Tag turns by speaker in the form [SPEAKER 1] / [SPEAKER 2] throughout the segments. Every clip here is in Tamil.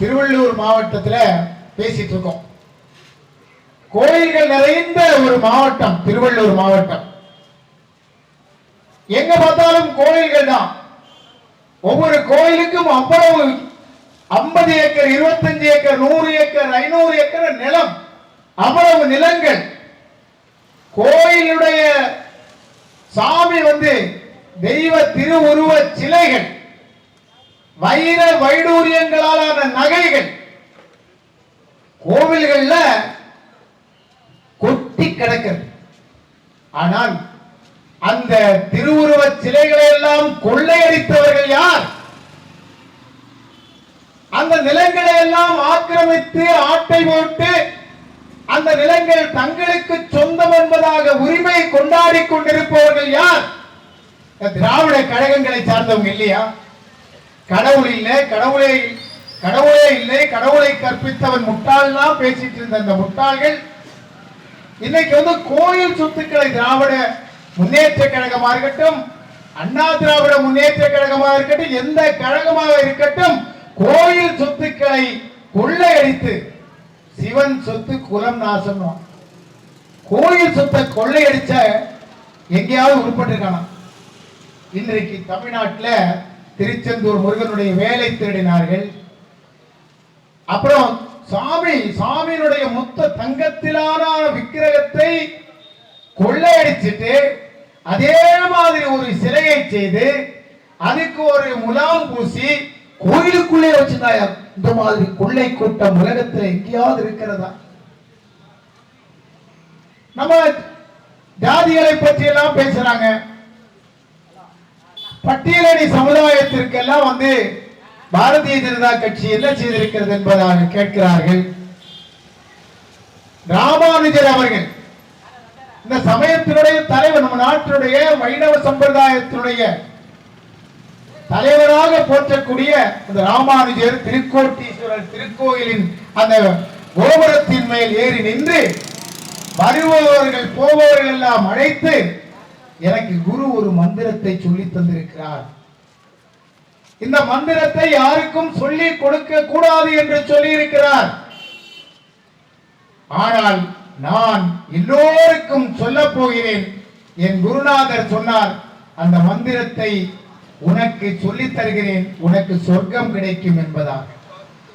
[SPEAKER 1] திருவள்ளூர் மாவட்டத்துல பேசிட்டு இருக்கோம். கோயில்கள் நிறைந்த ஒரு மாவட்டம் திருவள்ளூர் மாவட்டம். எங்க பார்த்தாலும் கோயில்கள் தான். ஒவ்வொரு கோயிலுக்கும் அவ்வளவு ஐம்பது ஏக்கர் இருபத்தஞ்சு ஏக்கர் நூறு ஏக்கர் ஐநூறு ஏக்கர் நிலம். அவ்வளவு நிலங்கள். கோயிலுடைய சாமி வந்து தெய்வ திருவுருவ சிலைகள். வைர வைடூரியங்களாலான நகைகள். கோவில்கள்ல கொட்டி கிடக்கிறது. ஆனால் அந்த திருவுருவ சிலைகளை எல்லாம் கொள்ளையடித்தவர்கள் யார்? அந்த நிலங்களை எல்லாம் ஆக்கிரமித்து ஆட்டை போட்டு அந்த நிலங்கள் தங்களுக்கு சொந்தம் என்பதாக உரிமை கொண்டாடி கொண்டிருப்பவர்கள் யார்? திராவிட கழகங்களை சார்ந்தவங்க இல்லையா? கடவுள் இல்லை கடவுளே கடவுளே இல்லை கடவுளை கற்பித்தவன் முட்டாள்லாம் பேசிட்டு இருந்த அந்த முட்டாள்கள். இன்னைக்கு வந்து கோயில் சொத்துக்களை திராவிட முன்னேற்ற கழகமா இருக்கட்டும் அண்ணா திராவிட முன்னேற்ற கழகமாக இருக்கட்டும் எந்த கழகமாக இருக்கட்டும் கோயில் சொத்துக்களை கொள்ளையடித்து சிவன் சொத்து குலம் நாசம் கோயில் சொத்தை கொள்ளையடிச்ச எங்கேயாவது உருப்பட்டிருக்கானா? இன்றைக்கு தமிழ்நாட்டில் திருச்செந்தூர் முருகனுடைய வேலை தேடினார்கள். அப்புறம் சாமி சாமியினுடைய மொத்த தங்கத்திலான விக்கிரகத்தை கொள்ளையடிச்சிட்டு அதே மாதிரி ஒரு சிலையை செய்து அதுக்கு ஒரு முலாம் பூசி கோயிலுக்குள்ளே வச்சிருந்தாயா இந்த மாதிரி கொள்ளை கூட்டம் உலகத்தில் எங்கேயாவது இருக்கிறதா? நம்ம ஜாதிகளை பற்றி எல்லாம் பேசுறாங்க. பட்டியலடி சமுதாயத்திற்கெல்லாம் வந்து பாரதிய ஜனதா கட்சி என்ன செய்திருக்கிறது என்பதாக கேட்கிறார்கள். ராமானுஜர் அவர்கள் இந்த சமயத்தினுடைய தலைவர் நம்ம நாட்டினுடைய வைணவ சம்பிரதாயத்தினுடைய தலைவராக போற்றக்கூடிய இந்த ராமானுஜர் திருக்கோட்டீஸ்வரர் திருக்கோயிலின் அந்த கோபுரத்தின் மேல் ஏறி நின்று வருபவர்கள் போபவர்கள் எல்லாம் அழைத்து எனக்கு குரு ஒரு மந்திரத்தை சொல்லி தந்திருக்கிறார். இந்த மந்திரத்தை யாருக்கும் சொல்லி கொடுக்க கூடாது என்று சொல்லி இருக்கிறார் ஆனால் நான் எல்லோருக்கும் சொல்ல போகிறேன். என் குருநாதர் சொன்னார் அந்த மந்திரத்தை உனக்கு சொல்லித் தருகிறேன். உனக்கு சொர்க்கம் கிடைக்கும் என்பதாக.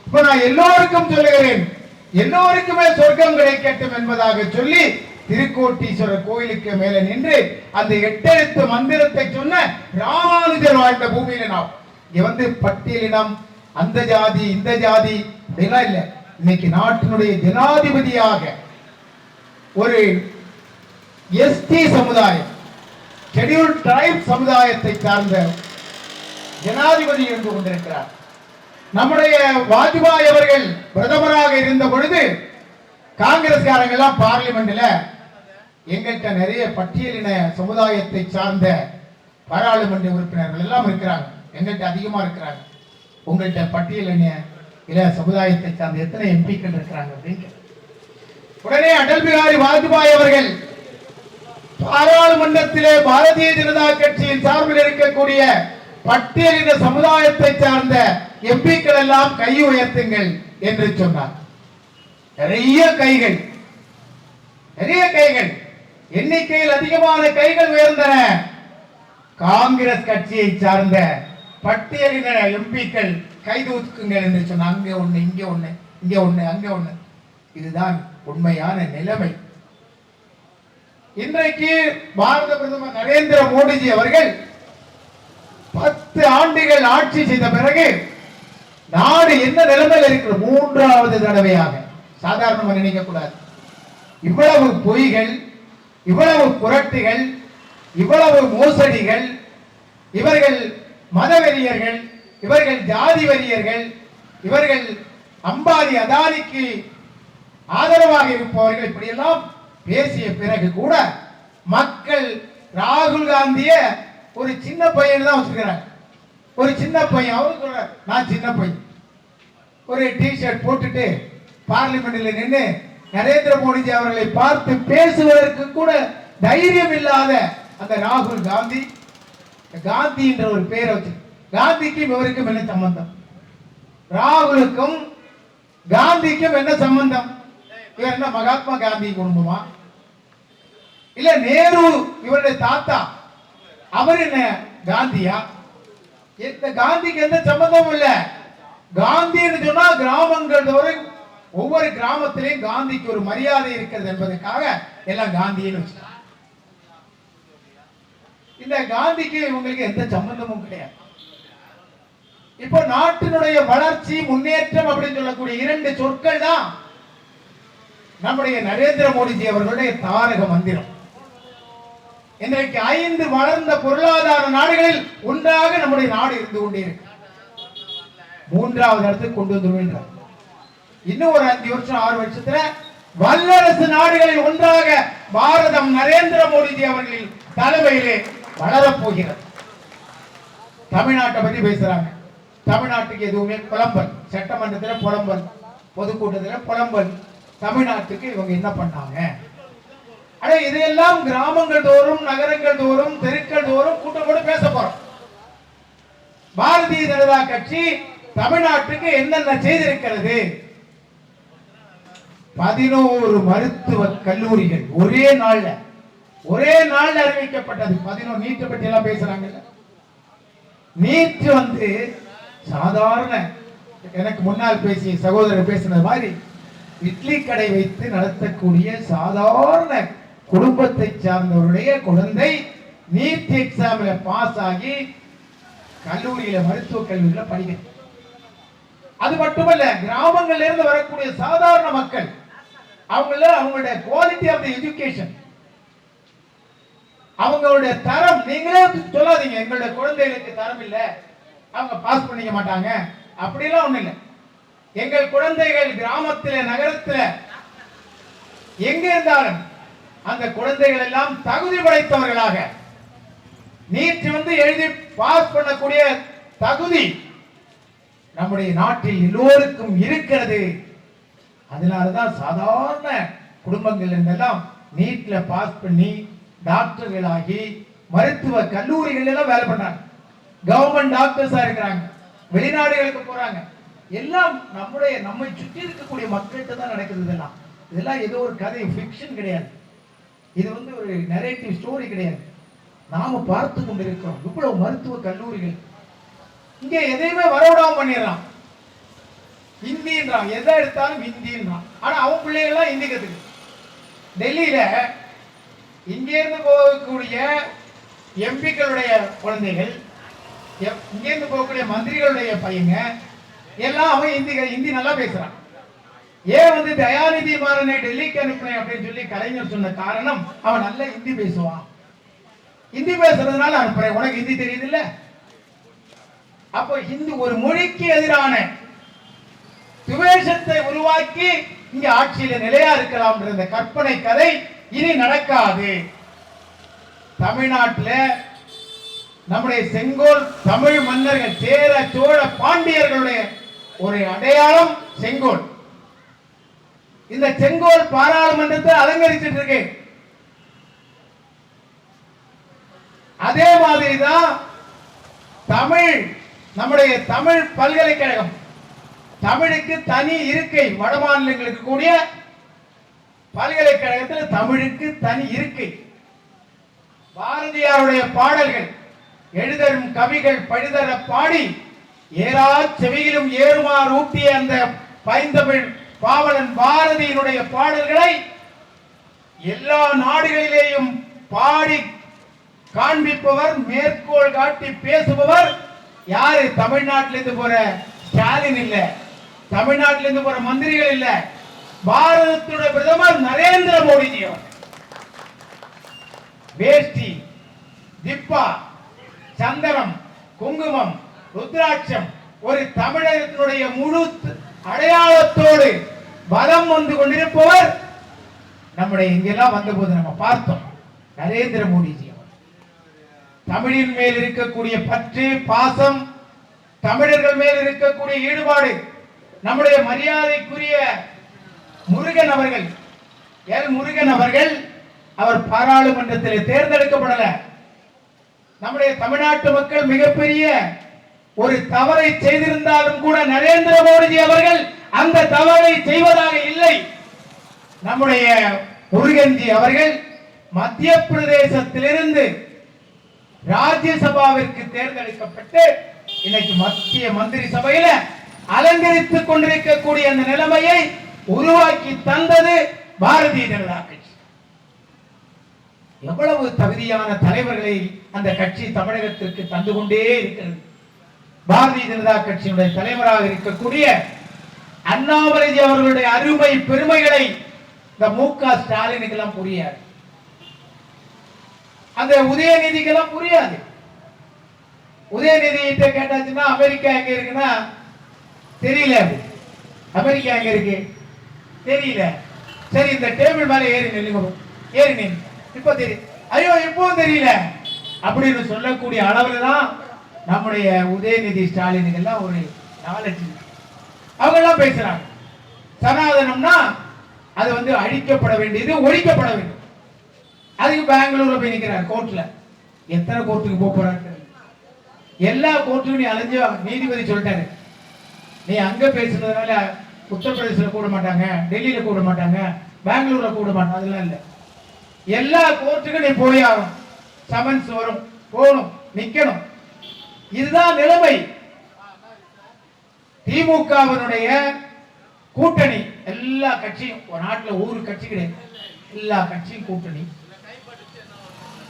[SPEAKER 1] இப்ப நான் எல்லோருக்கும் சொல்லுகிறேன். எல்லோருக்குமே சொர்க்கம் கிடைக்கட்டும் என்பதாக சொல்லி திருக்கோட்டீஸ்வரர் கோயிலுக்கு மேல நின்று அந்த எட்டெழுத்து மந்திரத்தை சொன்ன ராமானுஜர் வாழ்ந்த பூமியில நாம். இங்க வந்து பட்டியலினம் அந்த ஜாதி இந்த ஜாதி அப்படிலாம் இல்லை. இன்னைக்கு நாட்டினுடைய ஜனாதிபதியாக ஒரு எஸ்டி சமுதாயம் ஷெட்யூல் டிரைப் சமுதாயத்தை சார்ந்த ஜனாதிபதி இருந்து கொண்டிருக்கிறார். நம்முடைய வாஜ்பாய் அவர்கள் பிரதமராக இருந்த பொழுது காங்கிரஸ்காரங்க எல்லாம் பார்லிமெண்ட்ல எங்கள்கிட்ட நிறைய பட்டியலின சமுதாயத்தை சார்ந்த பாராளுமன்ற உறுப்பினர்கள் எல்லாம் இருக்கிறாங்க. எங்கள்கிட்ட அதிகமாக இருக்கிறாங்க. உங்கள்கிட்ட பட்டியலின இள சமுதாயத்தை சார்ந்த எத்தனை எம்பிக்கள் இருக்கிறாங்க அப்படின்னு உடனே அடல் பிகாரி வாஜ்பாய் அவர்கள் பாராளுமன்றத்திலே பாரதிய ஜனதா கட்சியின் சார்பில் இருக்கக்கூடிய பட்டியலின சமுதாயத்தை சார்ந்த எம்பிக்கள் எல்லாம் கை உயர்த்துங்கள் என்று சொன்னார். நிறைய கைகள். நிறைய கைகள். எண்ணிக்கையில் அதிகமான கைகள் உயர்ந்தன. காங்கிரஸ் கட்சியை சார்ந்த பட்டியலின எம்பிக்கள் கைது ஒதுக்குங்கள் என்று சொன்ன அங்கே ஒண்ணு இங்கே ஒண்ணு இங்கே ஒண்ணு அங்கே ஒண்ணு. இதுதான் உண்மையான நிலைமை. இன்றைக்கு பாரத பிரதமர் நரேந்திர மோடிஜி அவர்கள் பத்து ஆண்டுகள் ஆட்சி செய்த பிறகு நாடு என்ன நிலைமையில் இருக்கிற மூன்றாவது தடவையாக. சாதாரணமாக நினைக்கக்கூடாது. இவ்வளவு பொய்கள் இவ்வளவு புரட்டுகள் இவ்வளவு மோசடிகள் இவர்கள் மதவெறியர்கள் இவர்கள் ஜாதி வெறியர்கள் இவர்கள் அம்பாரி அதானிக்கு ஆதரவாக இருப்பவர்கள் இப்படியெல்லாம் பேசிய பிறகு கூட மக்கள் ராகுல் காந்திய ஒரு சின்ன பையன் தான் வச்சுக்கிறார் ஒரு சின்ன பையன். அவரு சொல்றார் நான் சின்ன பையன். ஒரு டிஷர்ட் போட்டுட்டு பார்லிமெண்ட்ல நின்று நரேந்திர மோடிஜி அவர்களை பார்த்து பேசுவதற்கு கூட தைரியம் இல்லாத அந்த ராகுல் காந்தி. காந்தி என்ற ஒரு பெயரை வச்சு காந்திக்கும் இவருக்கும் என்ன சம்பந்தம்? ராகுலுக்கும் காந்திக்கும் என்ன சம்பந்தம்? இவர் என்ன மகாத்மா காந்தி குடும்பமா? இல்ல நேரு இவருடைய தாத்தா அவர் என்ன காந்தியா? இந்த காந்திக்கு எந்த சம்பந்தமும் இல்ல. காந்தின்னு சொன்னா ஒவ்வொரு கிராமத்திலையும் காந்திக்கு ஒரு மரியாதை இருக்கிறது என்பதற்காக எல்லாம் காந்தின்னு வச்சுட்டாங்க. இந்த காந்திக்கு இவங்களுக்கு எந்த சம்பந்தமும் கிடையாது. இப்போ நாட்டினுடைய வளர்ச்சி முன்னேற்றம் அப்படின்னு சொல்லக்கூடிய இரண்டு சொற்கள் தான் நம்முடைய நரேந்திர மோடிஜி அவர்களுடைய தாரக மந்திரம். இன்றைக்கு ஐந்து வளர்ந்த பொருளாதார நாடுகளில் ஒன்றாக நம்முடைய நாடு இருந்து கொண்டே இருக்கு. மூன்றாவது இடத்துக்கு கொண்டு வந்துருவேன் இன்னும் ஒரு அஞ்சு வருஷம் ஆறு வருஷத்துல வல்லரசு நாடுகளில் ஒன்றாக பாரதம் நரேந்திர மோடிஜி அவர்களின் தலைமையிலே வளரப்போகிறது தமிழ்நாட்டை பற்றி பேசுறாங்க. தமிழ்நாட்டுக்கு எதுவுமே புலம்பல். சட்டமன்றத்தில் புலம்பல். பொதுக்கூட்டத்தில் புலம்பல். தமிழ்நாட்டுக்கு இவங்க என்ன பண்ணாங்க? ஆனா இதையெல்லாம் கிராமங்கள் தோறும் நகரங்கள் தோறும் தெருக்கள் தோறும் கூட்டம் கூட பேச போறோம். பாரதிய ஜனதா கட்சி தமிழ்நாட்டுக்கு என்னென்ன செய்திருக்கிறது? பதினோரு மருத்துவ கல்லூரிகள் ஒரே நாள்ல. ஒரே நாள்ல அறிவிக்கப்பட்டது. பதினோரு நீட்டை பற்றி எல்லாம் பேசுறாங்கல்ல. நீட் வந்து சாதாரண எனக்கு முன்னால் பேசிய சகோதரர் பேசினது மாதிரி இட்லி கடை வைத்து நடத்தக்கூடிய சாதாரண குடும்பத்தை சார்ந்தவருடைய குழந்தை நீட் எக்ஸாம்ல பாஸ் ஆகி கல்லூரியில மருத்துவ கல்லூரியில படிக்கணும் அது மட்டுமல்ல கிராமங்கள்ல இருந்து வரக்கூடிய சாதாரண மக்கள் அவங்கள அவங்களுடைய குவாலிட்டி ஆஃப் த எஜுகேஷன் அவங்களுடைய தரம் நீங்களே சொல்லாதீங்க. எங்களுடைய குழந்தைகளுக்கு தரம் இல்ல. அவங்க பாஸ் பண்ணிக்க மாட்டாங்க. அப்படிலாம் ஒண்ணு இல்லை. எங்கள் குழந்தைகள் கிராமத்தில் நகரத்தில் எங்க இருந்தாலும் அந்த குழந்தைகள் எல்லாம் தகுதி படைத்தவர்களாக. நீட் வந்து எழுதி பாஸ் பண்ணக்கூடிய தகுதி நம்முடைய நாட்டில் எல்லோருக்கும் இருக்கிறது. அதனாலதான் சாதாரண குடும்பங்கள் இருந்தெல்லாம் நீட்ல பாஸ் பண்ணி டாக்டர்களாகி மருத்துவ கல்லூரிகள் எல்லாம் வேலை பண்றாங்க. கவர்மெண்ட் டாக்டர்ஸா இருக்கிறாங்க. வெளிநாடுகளுக்கு போறாங்க. எல்லாம் நம்முடைய நம்மை சுற்றி இருக்கக்கூடிய மக்கள்கிட்ட தான் நடக்குது இதெல்லாம். இதெல்லாம் ஏதோ ஒரு கதை ஃபிக்ஷன் கிடையாது. இது வந்து ஒரு நெரேட்டிவ் ஸ்டோரி கிடையாது. நாம பார்த்து கொண்டிருக்கிறோம். இவ்வளவு மருத்துவ கல்லூரிகள். இங்கே எதையுமே வரவிடாம பண்ணிடுறான் ஹிந்தின்றான் எதை எடுத்தாலும் ஹிந்தின்றான் ஆனால் அவன் பிள்ளைகள்லாம் ஹிந்தி கற்றுக்கு டெல்லியில் இங்கேருந்து போகக்கூடிய எம்பிக்களுடைய குழந்தைகள் எப்- இங்கேருந்து போகக்கூடிய மந்திரிகளுடைய பையங்க எல்லாம் அவன் ஹிந்தி ஹிந்தி நல்லா பேசுகிறான் ஏன் வந்து தயாநிதி மாறனை டெல்லிக்கு அனுப்புனேன் அப்படின்னு சொல்லி கலைஞர் சொன்ன காரணம் அவன் நல்ல ஹிந்தி பேசுவான். ஹிந்தி பேசுறதுனால அனுப்புறேன். உனக்கு ஹிந்தி தெரியுது இல்ல அப்போ ஹிந்தி ஒரு மொழிக்கு எதிரான துவேஷத்தை உருவாக்கி இங்க ஆட்சியில நிலையா இருக்கலாம் கற்பனை கதை இனி நடக்காது. தமிழ்நாட்டில் நம்முடைய செங்கோல் தமிழ் மன்னர்கள் சேர சோழ பாண்டியர்களுடைய ஒரு அடையாளம் செங்கோல். இந்த செங்கோல் பாராளுமன்றத்தை அலங்கரிச்சிட்டு இருக்கு அதே மாதிரி தான் தமிழ் நம்முடைய தமிழ் பல்கலைக்கழகம். தமிழுக்கு தனி இருக்கை வட மாநிலங்களுக்கு கூடிய பல்கலைக்கழகத்தில் தமிழுக்கு தனி இருக்கை. பாரதியாருடைய பாடல்கள் எழுதரும் கவிகள் பழுதர பாடி ஏறா செவியிலும் ஏறுமாறு ஊட்டிய அந்த பைந்தமிழ் பாவலன் பாரதியினுடைய பாடல்களை எல்லா நாடுகளிலேயும் பாடி காண்பிப்பவர் மேற்கோள் காட்டி பேசுபவர் யாரு? தமிழ்நாட்டிலிருந்து போற ஸ்டாலின் இல்லை. தமிழ்நாட்டில இருந்து போற மந்திரிகள் இல்ல. பாரதத்துடைய பிரதமர் நரேந்திர மோடிஜி வேஷ்டி திப்பா சந்தனம் குங்குமம் ருத்ராட்சம் ஒரு தமிழகத்தினுடைய முழு அடையாளத்தோடு பலம் வந்து கொண்டிருப்பவர் நம்முடைய இங்கெல்லாம் வந்தபோது நம்ம பார்த்தோம். நரேந்திர மோடிஜி அவர் தமிழின் மேல் இருக்கக்கூடிய பற்று பாசம் தமிழர்கள் மேல் இருக்கக்கூடிய ஈடுபாடு நம்முடைய மரியாதைக்குரிய முருகன் அவர்கள் எல். முருகன் அவர்கள் அவர் பாராளுமன்றத்தில் தேர்ந்தெடுக்கப்படல. நம்முடைய தமிழ்நாட்டு மக்கள் மிகப்பெரிய ஒரு தவறை செய்திருந்தாலும் கூட நரேந்திர மோடிஜி அவர்கள் அந்த தவறை செய்வதாக இல்லை. நம்முடைய முருகன்ஜி அவர்கள் மத்திய பிரதேசத்திலிருந்து ராஜ்யசபாவிற்கு தேர்ந்தெடுக்கப்பட்டு இன்னைக்கு மத்திய மந்திரி சபையில அலங்கரித்துக் கொண்டிருக்கக்கூடிய அந்த நிலைமையை உருவாக்கி தந்தது பாரதிய ஜனதா கட்சி. எவ்வளவு தகுதியான தலைவர்களை அந்த கட்சி தமிழகத்திற்கு தந்து கொண்டே இருக்கிறது. பாரதிய ஜனதா கட்சியினுடைய தலைவராக இருக்கக்கூடிய அண்ணாமலை அவர்களுடைய அருமை பெருமைகளை இந்த மு க ஸ்டாலினுக்கு எல்லாம் புரியாது. அந்த உதயநிதிக்கெல்லாம் புரியாது. உதயநிதி கிட்ட கேட்டாச்சுன்னா அமெரிக்கா எங்க இருக்குன்னா தெரியல. அமெரிக்கா எங்க இருக்கு? தெரியல. சரி இந்த டேபிள் மேல ஏறி நில்லுங்க ஏறி நின்று இப்ப தெரியும் ஐயோ இப்பவும் தெரியல. அப்படின்னு சொல்லக்கூடிய அளவுல தான் நம்முடைய உதயநிதி ஸ்டாலின் எல்லாம் ஒரு நாலேஜ் அவங்க எல்லாம் பேசுறாங்க. சனாதனம்னா அது வந்து அழிக்கப்பட வேண்டியது ஒழிக்கப்பட வேண்டும். அதுக்கு பெங்களூர்ல போய் நிற்கிறார் கோர்ட்ல எத்தனை கோர்ட்டுக்கு போக போறாரு எல்லா கோர்ட்டுக்கும் நீ அலைஞ்சு நீதிபதி சொல்லிட்டாரு. நீ அங்க பேசுனதுனால உத்தரப்பிரதேசில் கூட மாட்டாங்க டெல்லியில் கூட மாட்டாங்க பெங்களூர்ல கூட மாட்டாங்க அதெல்லாம் இல்லை. எல்லா கோர்ட்டுக்கும் நீ போய் ஆகணும். சமன்ஸ் வரும் போகணும் நிக்கணும். இதுதான் நிலைமை. திமுகவினுடைய கூட்டணி எல்லா கட்சியும் ஒரு நாட்டில் ஒரு கட்சி கிடையாது. எல்லா கட்சியும் கூட்டணி.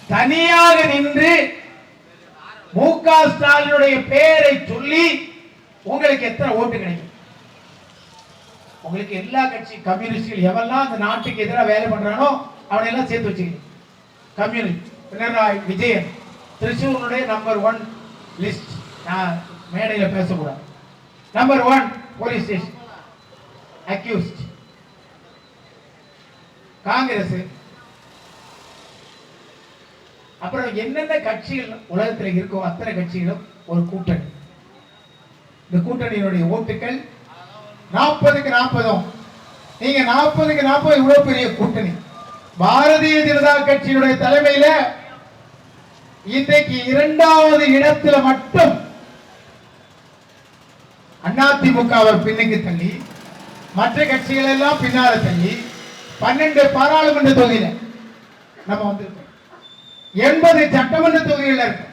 [SPEAKER 1] தனியாக நின்று மு க ஸ்டாலினுடைய பெயரை சொல்லி உங்களுக்கு எத்தனை ஓட்டு கிடைக்கும்? உங்களுக்கு எல்லா கட்சி கம்யூனிஸ்டுகள் எவெல்லாம் அந்த நாட்டுக்கு எதிராக வேலை பண்றானோ அவனை எல்லாம் சேர்த்து வச்சுக்கணும் கம்யூனிஸ்ட் பினராயி விஜயன். திருச்சூருடைய நம்பர் ஒன் லிஸ்ட் நான் மேடையில் பேசக்கூடாது. Number one police station accused Congress. அப்புறம் என்னென்ன கட்சிகள் உலகத்தில் இருக்கோ அத்தனை கட்சிகளும் ஒரு கூட்டணி. இந்த கூட்டணியினுடைய ஓட்டுகள் நாற்பதுக்கு நாற்பதும். நீங்க நாற்பதுக்கு நாற்பது இவ்வளவு பெரிய கூட்டணி. பாரதிய ஜனதா கட்சியினுடைய தலைமையில இன்றைக்கு இரண்டாவது இடத்துல மட்டும் அதிமுக அவர் பின்னுக்கு தள்ளி மற்ற கட்சிகள் எல்லாம் பின்னால தள்ளி பன்னெண்டு பாராளுமன்ற தொகுதியில நம்ம வந்திருக்கோம். எண்பது சட்டமன்ற தொகுதியில் இருக்கு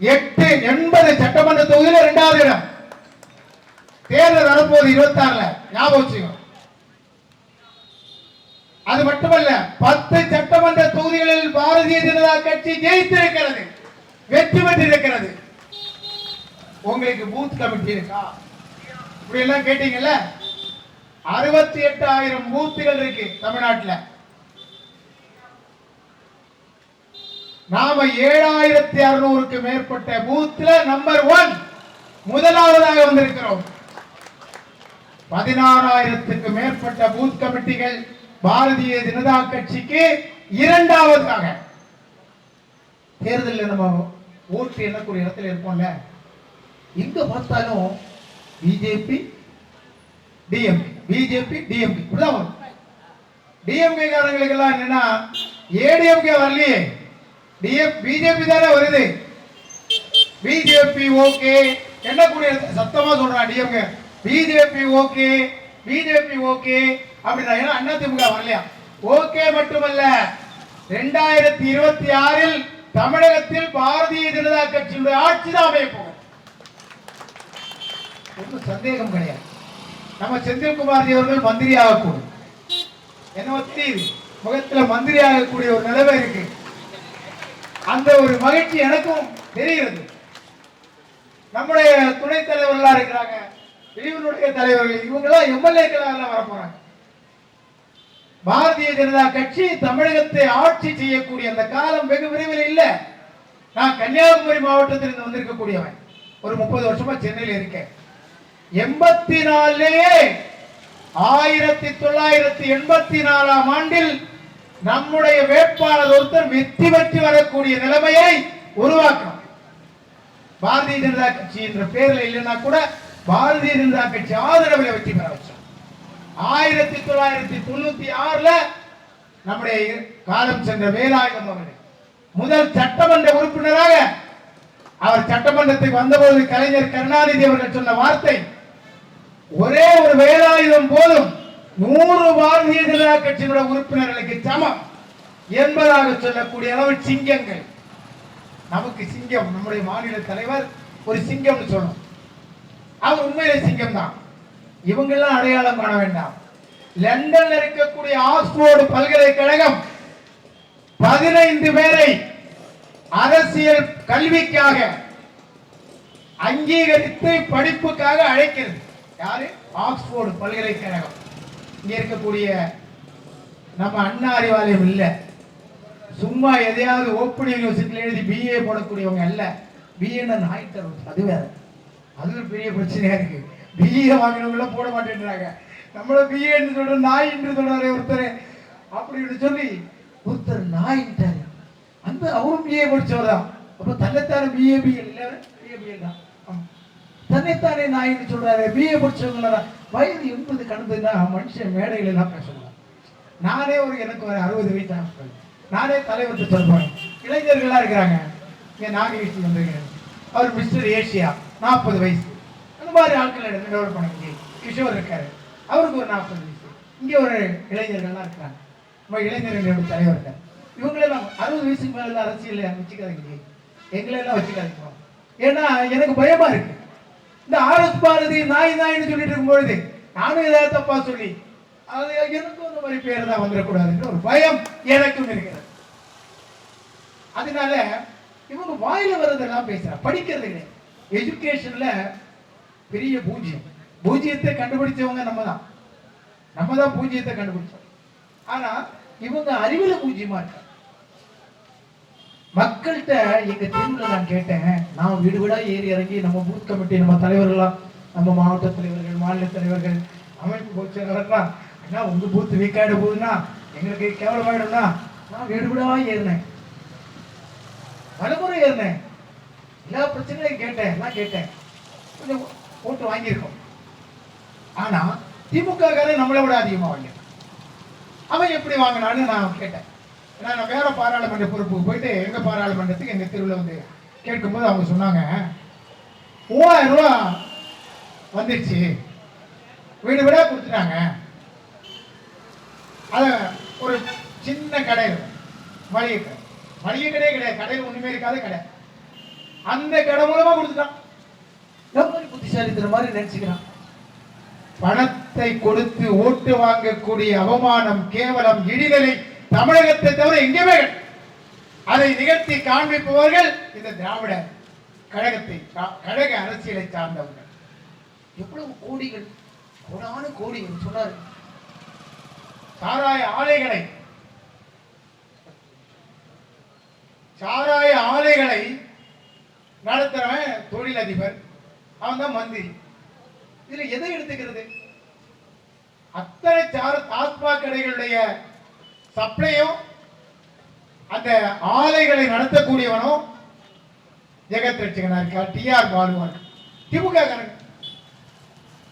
[SPEAKER 1] எட்டு எண்பது சட்டமன்ற தொகுதியில இரண்டாவது இடம். தேர்தல் வரப்போகுது இருபத்தி ஆறுல ஞாபகம் வச்சுக்கோ. அது மட்டுமல்ல பத்து சட்டமன்ற தொகுதிகளில் பாரதிய ஜனதா கட்சி ஜெயித்திருக்கிறது. வெற்றி பெற்றிருக்கிறது. உங்களுக்கு பூத் கமிட்டி இருக்கா? இப்படி எல்லாம் கேட்டீங்கல்ல? அறுபத்தி எட்டாயிரம் பூத்துகள் இருக்கு தமிழ்நாட்டுல. நாம ஏழாயிரத்தி அறுநூறுக்கு மேற்பட்ட பூத்ல நம்பர் ஒன் முதலாவதாக வந்திருக்கிறோம். பதினாறாயிரத்துக்கு மேற்பட்ட பூத் கமிட்டிகள் பாரதிய ஜனதா கட்சிக்கு இரண்டாவதாக. தேர்தலில் நம்ம ஓட்டு எண்ணக்கூடிய இடத்துல இருப்போம்ல. எங்க பார்த்தாலும் பிஜேபி டிஎம்பி பிஜேபி டிஎம்பி இப்படிதான் வரும். டிஎம்கே காரங்களுக்கு எல்லாம் என்னன்னா ஏடிஎம்கே வரலையே. பிஜேபி தானே வருது? பிஜேபி ஓகே என்ன கூடிய சத்தமா சொல்றான் DMK BJP okay BJP okay அப்படின்னா ஏன்னா அண்ணா திமுக வரலையா? ஓகே மட்டுமல்ல ரெண்டாயிரத்தி இருபத்தி ஆறில் தமிழகத்தில் பாரதிய ஜனதா கட்சியுடைய ஆட்சி தான் அமைய போகும் ஒன்றும் சந்தேகம் கிடையாது. நம்ம செந்தில்குமார் அவர்கள் மந்திரி ஆகக்கூடும் என்ன தெரியுது மந்திரி ஆகக்கூடிய ஒரு நிலைமை இருக்கு. அந்த ஒரு மகிழ்ச்சி எனக்கும் தெரிகிறது. நம்முடைய துணைத் தலைவர்களா இருக்கிறாங்க. பிரிவினுடைய தலைவர்கள் இவங்கெல்லாம் எம்எல்ஏக்களாக எல்லாம் வர போறாங்க பாரதிய ஜனதா கட்சி தமிழகத்தை ஆட்சி செய்யக்கூடிய அந்த காலம் வெகு விரைவில் இல்லை. நான் கன்னியாகுமரி மாவட்டத்திலிருந்து வந்திருக்கக்கூடியவன். ஒரு முப்பது வருஷமா சென்னையில் இருக்கேன். எண்பத்தி நாலுலயே ஆயிரத்தி தொள்ளாயிரத்தி எண்பத்தி நாலாம் ஆண்டில் நம்முடைய வேட்பாளர் ஒருத்தர் வெற்றி பெற்று வரக்கூடிய நிலைமையை உருவாக்கணும். பாரதிய ஜனதா கட்சி என்ற பேர்ல இல்லைன்னா கூட பாரதிய ஜனதா கட்சி ஆதரவில் வெற்றி பெற வச்சோம் ஆயிரத்தி தொள்ளாயிரத்தி தொண்ணூத்தி ஆறுல நம்முடைய காலம் சென்ற வேலாயுதம் அவர்கள் முதல் சட்டமன்ற உறுப்பினராக அவர் சட்டமன்றத்துக்கு வந்தபோது கலைஞர் கருணாநிதி அவர்கள் சொன்ன வார்த்தை ஒரே ஒரு வேலாயுதம் போதும் நூறு பாரதிய ஜனதா கட்சியினுடைய உறுப்பினர்களுக்கு சமம் என்பதாக சொல்லக்கூடிய அளவு சிங்கங்கள். நமக்கு சிங்கம் நம்முடைய மாநில தலைவர் ஒரு சிங்கம்னு சொல்லணும். அவர் உண்மையிலே சிங்கம் தான் இவங்கெல்லாம் அடையாளம் காண வேண்டாம். லண்டன்ல இருக்கக்கூடிய ஆக்ஸ்போர்டு பல்கலைக்கழகம் பதினைந்து பேரை அரசியல் கல்விக்காக அங்கீகரித்து படிப்புக்காக அழைக்கிறது. யாரு? ஆக்ஸ்போர்டு பல்கலைக்கழகம். இங்கே இருக்கக்கூடிய நம்ம அண்ணா அறிவாலயம் இல்லை. சும்மா எதையாவது ஓப்பன் யூனிவர்சிட்டியில் எழுதி பிஏ போடக்கூடியவங்க அல்ல. பிஏன்னு நாய்த்தர் அது வேற. அது ஒரு பெரிய பிரச்சனையாக இருக்கு. பிஏ வாங்கினவங்களாம் போட மாட்டேன்றாங்க. நம்மள பிஏன்னு சொல்ற நாய் என்று சொல்றாரு ஒருத்தர். அப்படின்னு சொல்லி ஒருத்தர் நாயிட்டாரு அந்த அவரும் பிஏ படிச்சவர் தான். அப்போ தன்னைத்தானே பிஏபிஎல் இல்லை பிஏபிஎல் தான். ஆமா. தன்னைத்தானே நாயின்னு சொல்றாரு. பிஏ படிச்சவங்கள வயது எண்பது கடந்ததுன்னா மனுஷன் மேடையில எல்லாம் பேசலாம் நானே ஒரு எனக்கு ஒரு அறுபது வயசு ஆகும் நானே தலைவர்கிட்ட சொல்றேன் இளைஞர்களா இருக்கிறாங்க. இங்கே நாகேஷ் வந்திருக்கிறேன். அவர் மிஸ்டர் ஏசியா நாற்பது வயசு. அந்த மாதிரி ஆட்கள் டெவலப் பண்ணி கிஷோர் இருக்காரு. அவருக்கு ஒரு நாற்பது வயசு. இங்கே ஒரு இளைஞர்கள்லாம் இருக்கிறாங்க. நம்ம இளைஞர்களோட தலைவர் இருக்கார். இவங்களெல்லாம் அறுபது வயசுக்கு மேலே அரசியல் வச்சுக்காதீங்க எங்களெல்லாம் வச்சுக்காதீங்க. ஏன்னா எனக்கு பயமா இருக்கு. இந்த ஆர்எஸ் பாரதி நாய் நாயின்னு சொல்லிட்டு இருக்கும்பொழுது நானும் ஏதாவது தப்பா சொல்லி அது எனக்கும் அந்த மாதிரி பேர் தான் வந்துடக்கூடாதுன்ற ஒரு பயம் எனக்கும் இருக்கிறது. அதனால இவங்க வாயில வர்றதெல்லாம் பேசுறா படிக்கிறது கிடையாது எஜுகேஷன்ல பெரிய பூஜ்யம். பூஜ்யத்தை கண்டுபிடிச்சவங்க நம்ம தான். நம்ம தான் பூஜ்யத்தை கண்டுபிடிச்சோம். ஆனா இவங்க அறிவுல பூஜ்யமா இருக்காங்க. மக்கள்கிட்ட எங்க தெருவில் நான் கேட்டேன் நான் வீடு வீடா ஏறி இறங்கி நம்ம பூத் கமிட்டி நம்ம தலைவர்கள்லாம் நம்ம மாவட்ட தலைவர்கள் மாநில தலைவர்கள் அமைப்பு பொதுச்செயலாளர்லாம் ஏன்னா உங்க பூத் வீக்காயிட போகுதுன்னா எங்களுக்கு கேவலமாயிடும்னா நான் வீடு வீடா ஏறினேன். பலமுறை ஏறினேன். எல்லா பிரச்சனையும் கேட்டேன் எல்லாம் கேட்டேன். கொஞ்சம் ஓட்டு வாங்கியிருக்கோம். ஆனா திமுக காரன் நம்மளை விட அதிகமாக வாங்கியிருக்கான். அவன் எப்படி வாங்கினான்னு நான் கேட்டேன். நான் வேற பாராளுமன்ற பொறுப்புக்கு போயிட்டு எங்க பாராளுமன்றத்துக்கு எங்க தெருவில் வந்து கேட்கும்போது அவங்க சொன்னாங்க மூவாயிரம் ரூபா வந்துடுச்சு வீடு வீடாக கொடுத்துட்டாங்க. அது ஒரு சின்ன கடை இருக்கும். மளிகை கடை. மளிகை கடையே கிடையாது. கடையில் ஒன்றுமே இருக்காத கடை. அந்த கடை மூலமாக கொடுத்துட்டான். எவ்வளவு புத்திசாலித்தன மாதிரி நினச்சிக்கிறான். பணத்தை கொடுத்து ஓட்டு வாங்கக்கூடிய அவமானம் கேவலம் இடிதலை தமிழகத்தை தவிர எங்கேயுமே அதை நிகழ்த்தி காண்பிப்பவர்கள் இந்த திராவிட கழகத்தை கழக அரசியலை சார்ந்தவர்கள். எவ்வளவு கோடிகள் கோடான கோடிகள் சொன்னார். சாராய ஆலைகளை சாராய ஆலைகளை நடத்துறவன் தொழிலதிபர் அவன் தான் மந்திரி. இதுல எதை எடுத்துக்கிறது? அத்தனை சார ஆத்மா கடைகளுடைய சப்ளையும் அந்த ஆலைகளை நடத்தக்கூடியவனும் ஜெகத் ரட்சகனா இருக்கா டிஆர் பாலுவா திமுக காரங்க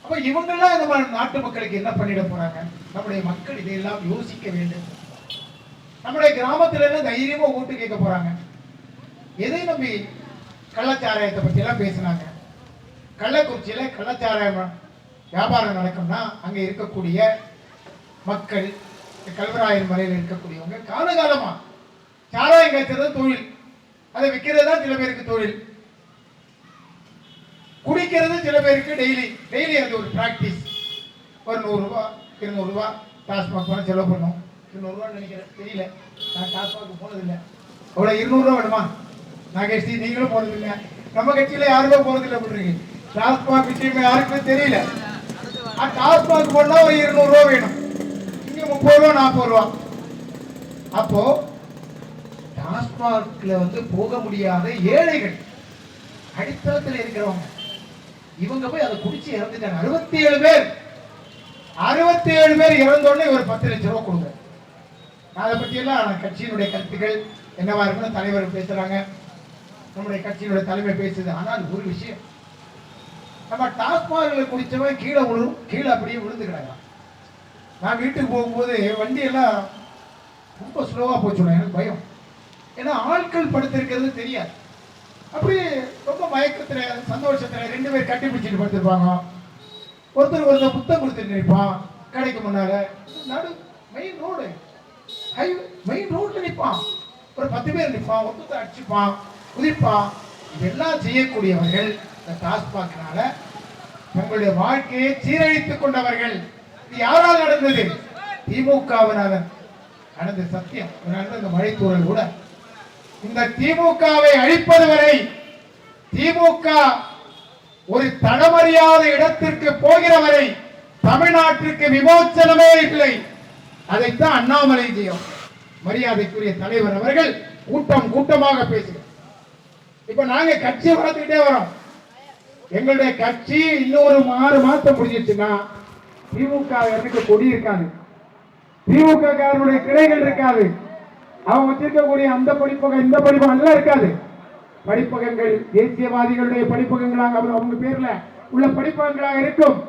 [SPEAKER 1] அப்ப இவங்கெல்லாம் இந்த மாதிரி நாட்டு மக்களுக்கு என்ன பண்ணிட போறாங்க? நம்முடைய மக்கள் இதையெல்லாம் யோசிக்க வேண்டும். நம்முடைய கிராமத்துல இருந்து தைரியமா ஓட்டு கேட்க போறாங்க. எதை நம்பி கள்ளச்சாராயத்தை பத்தி எல்லாம் பேசினாங்க? கள்ளக்குறிச்சியில கள்ளச்சாராயம் வியாபாரம் நடக்கும்னா அங்க இருக்கக்கூடிய மக்கள் இந்த கல்வராயன் மலையில் இருக்கக்கூடியவங்க காலகாலமா சாராயம் காய்ச்சறது தொழில். அதை விற்கிறது தான் சில பேருக்கு தொழில். குடிக்கிறது சில பேருக்கு டெய்லி டெய்லி அது ஒரு பிராக்டிஸ் ஒரு நூறுரூவா இருநூறுவா டாஸ்மாக் போனால் செலவு பண்ணும். இருநூறுவான்னு நினைக்கிறேன். தெரியல. நான் டாஸ்மாக் போனதில்லை. அவ்வளோ இருநூறுவா வேணுமா? நாகேஷ் நீங்களும் போனதில்லை. நம்ம கட்சியில யாருமே போனதில்லை அப்படின்றீங்க டாஸ்மாக் விஷயமே யாருக்குமே தெரியல. டாஸ்மாக் போனா ஒரு இருநூறுவா வேணும். முப்பது ரூபா நாற்பது ரூபா அப்போ டாஸ்மாக்ல வந்து போக முடியாத ஏழைகள் அடித்தளத்தில் இருக்கிறவங்க இவங்க போய் அதை குடிச்சு இறந்துட்டாங்க. அறுபத்தி ஏழு பேர் அறுபத்தி ஏழு பேர் இறந்தோடனே இவர் ஒரு பத்து லட்சம் ரூபா கொடுங்க. அதை பற்றியெல்லாம் கட்சியினுடைய கருத்துக்கள் என்னவா இருக்குன்னு தலைவர் பேசுறாங்க. நம்முடைய கட்சியினுடைய தலைமை பேசுது. ஆனால் ஒரு விஷயம் நம்ம டாஸ்மாக குடிச்சவன் கீழே விழும் கீழே அப்படியே விழுந்து கிடக்கலாம் நான் வீட்டுக்கு போகும்போது வண்டியெல்லாம் ரொம்ப ஸ்லோவாக போச்சு எனக்கு பயம். ஏன்னா ஆட்கள் படுத்திருக்கிறது தெரியாது. அப்படியே ரொம்ப மயக்கத்தில் சந்தோஷத்தில் ரெண்டு பேர் கட்டி பிடிச்சிட்டு படுத்திருப்பாங்க. ஒருத்தர் ஒருத்தர் புத்தம் கொடுத்துட்டு நிற்பான் கடைக்கு முன்னால. நடு மெயின் ரோடு ஹை மெயின் ரோட்டில் நிற்பான். ஒரு பத்து பேர் நிற்பான் ஒருத்தர் அடிச்சுப்பான் குதிப்பான். இதெல்லாம் செய்யக்கூடியவர்கள் இந்த டாஸ்மாக்னால தங்களுடைய வாழ்க்கையை சீரழித்துக் கொண்டவர்கள். யாரால் நடந்தது? திமுகவினால நடந்த சத்தியம். நடந்த இந்த மழைத்தூரல் கூட. இந்த திமுகவை அழிப்பது வரை திமுக ஒரு தடமறியாத இடத்திற்கு போகிற வரை தமிழ்நாட்டிற்கு விமோச்சனமே இல்லை. அதைத்தான் அண்ணாமலை ஜெயம் மரியாதைக்குரிய தலைவர் அவர்கள் கூட்டம் கூட்டமாக பேசுகிறார். இப்ப நாங்க கட்சி வளர்த்துக்கிட்டே வரோம். எங்களுடைய கட்சி இன்னொரு ஆறு மாசம் முடிஞ்சிச்சுன்னா திமுக எனக்கு கொடி இருக்காது. திமுக காரனுடைய கிளைகள் இருக்காது. அவன் வச்சிருக்கக்கூடிய அந்த படிப்பகம் இந்த படிப்பகம் எல்லாம் இருக்காது. படிப்பகங்கள் தேசியவாதிகளுடைய படிப்பகங்களாக அவங்க பேர்ல உள்ள படிப்பகங்களாக இருக்கும்.